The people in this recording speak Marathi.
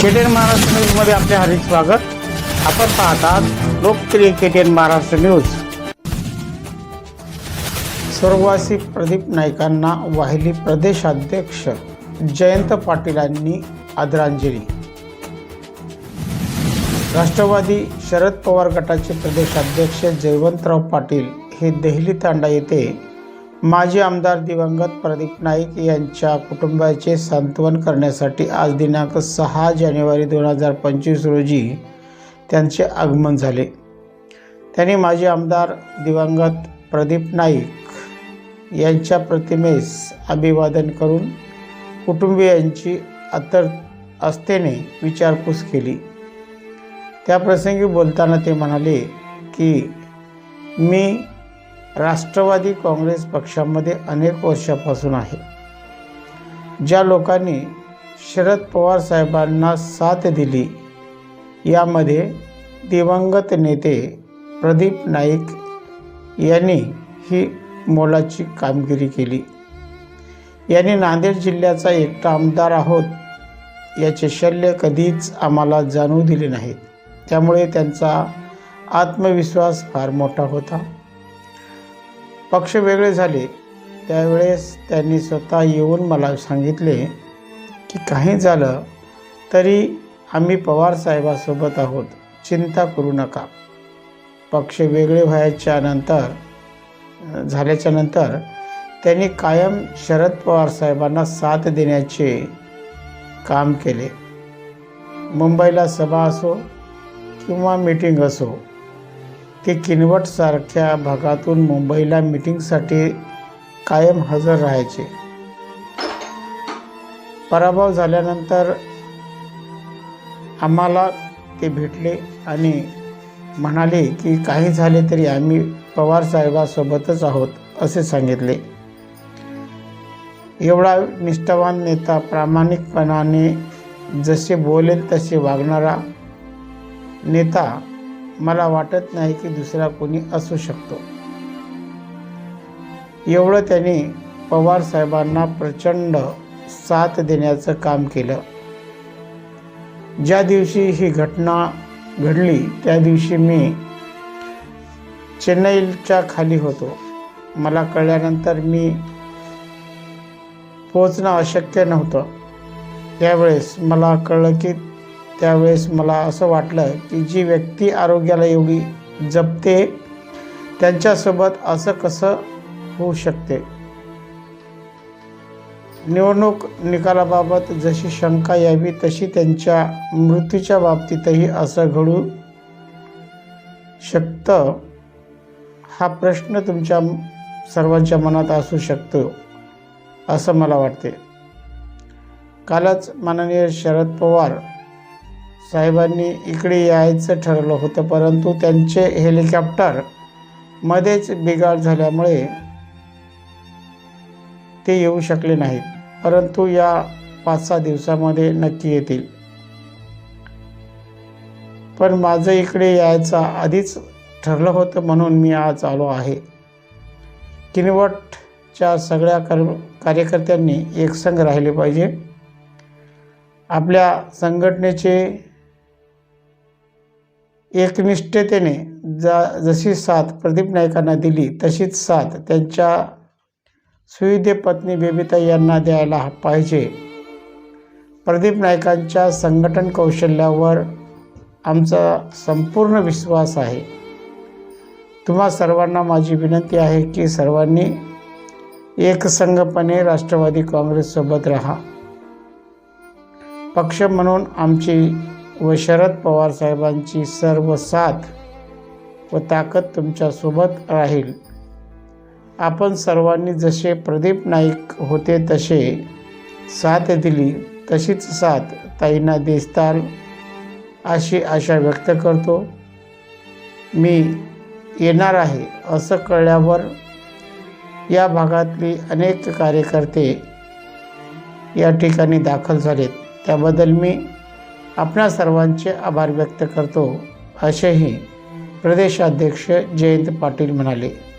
केटीएन महाराष्ट्र न्यूजमध्ये आपले हार्दिक स्वागत. आपण पाहतात लोकप्रिय केटीएन महाराष्ट्र न्यूज स्वर्गवासी प्रदीप नाईकांना वाहिली प्रदेशाध्यक्ष जयंत पाटीलांनी आदरांजली. राष्ट्रवादी शरद पवार गटाचे प्रदेशाध्यक्ष जयवंतराव पाटील हे देहली तांडा येथे माजी आमदार दिवंगत प्रदीप नाईक यांच्या कुटुंबाचे सांत्वन करण्यासाठी आज दिनांक सहा जानेवारी दोन हजार पंचवीस रोजी त्यांचे आगमन झाले. त्यांनी माजी आमदार दिवंगत प्रदीप नाईक यांच्या प्रतिमेस अभिवादन करून कुटुंबियांची अतर आस्थेने विचारपूस केली. त्याप्रसंगी बोलताना ते म्हणाले की मी राष्ट्रवादी काँग्रेस पक्षामध्ये अनेक वर्षापासून आहे. ज्या लोकांनी शरद पवार साहेबांना साथ दिली यामध्ये दिवंगत नेते प्रदीप नाईक यांनी ही मोलाची कामगिरी केली. यांनी नांदेड जिल्ह्याचा एकटा आमदार आहोत याचे शल्य कधीच आम्हाला जाणवू दिले नाहीत. त्यामुळे त्यांचा आत्मविश्वास फार मोठा होता. पक्ष वेगळे झाले. त्यावेळेस त्यांनी स्वतः येऊन मला सांगितले की काही झालं तरी आम्ही पवार साहेबासोबत आहोत. चिंता करू नका. पक्ष वेगळे व्हायच्या नंतर झाल्याच्यानंतर त्यांनी कायम शरद पवार साहेबांना साथ देण्याचे काम केले. मुंबईला सभा असो किंवा मीटिंग असो ते किनवटसारख्या भागातून मुंबईला मीटिंगसाठी कायम हजर राहायचे. पराभव झाल्यानंतर आम्हाला ते भेटले आणि म्हणाले की काही झाले तरी आम्ही पवार साहेबासोबतच आहोत असे सांगितले. एवढा निष्ठावान नेता प्रामाणिकपणाने जसे बोलेल तसे वागणारा नेता मला वाटत नाही की दुसरा कोणी असू शकतो. एवढं त्याने पवार साहेबांना प्रचंड साथ देण्याचं काम केलं. ज्या दिवशी ही घटना घडली त्या दिवशी मी चेन्नईच्या खाली होतो. मला कळल्यानंतर मी पोचणं अशक्य नव्हतं. त्यावेळेस मला कळलं की त्यावेळेस मला असं वाटलं की जी व्यक्ती आरोग्याला एवढी जपते त्यांच्यासोबत असं कसं होऊ शकते? निवडणूक निकालाबाबत जशी शंका यावी तशी त्यांच्या मृत्यूच्या बाबतीतही असं घडू शकतं हा प्रश्न तुमच्या सर्वांच्या मनात असू शकतो असं मला वाटते. कालच माननीय शरद पवार साहेबांनी इकडे यायचं ठरवलं होतं परंतु त्यांचे हेलिकॉप्टर मध्येच बिघाड झाल्यामुळे ते येऊ शकले नाहीत. परंतु या पाच सहा दिवसामध्ये नक्की येतील. पण माझं इकडे यायचं आधीच ठरलं होतं म्हणून मी आज आलो आहे. किनवटच्या सगळ्या कर कार्यकर्त्यांनी एकसंग राहिले पाहिजे. आपल्या संघटनेचे एकनिष्ठतेने जा जशी साथ प्रदीप नायकांना दिली तशीच साथ त्यांच्या सुविधे पत्नी बेबिता यांना द्यायला पाहिजे. प्रदीप नायकांच्या संघटन कौशल्यावर आमचा संपूर्ण विश्वास आहे. तुम्हा सर्वांना माझी विनंती आहे की सर्वांनी एकसंघपणे राष्ट्रवादी काँग्रेससोबत राहा. पक्ष म्हणून आमची व शरद पवार साहेबांची सर्व साथ व ताकद तुमच्यासोबत राहील. आपण सर्वांनी जसे प्रदीप नाईक होते तसे साथ दिली तशीच साथ ताईंना देस्ताल अशी आशा व्यक्त करतो. मी येणार आहे असं कळल्यावर या भागातली अनेक कार्यकर्ते या ठिकाणी दाखल झालेत. त्याबद्दल मी आपणा सर्वांचे आभार व्यक्त करतो. असेही प्रदेशाध्यक्ष जयंत पाटील म्हणाले.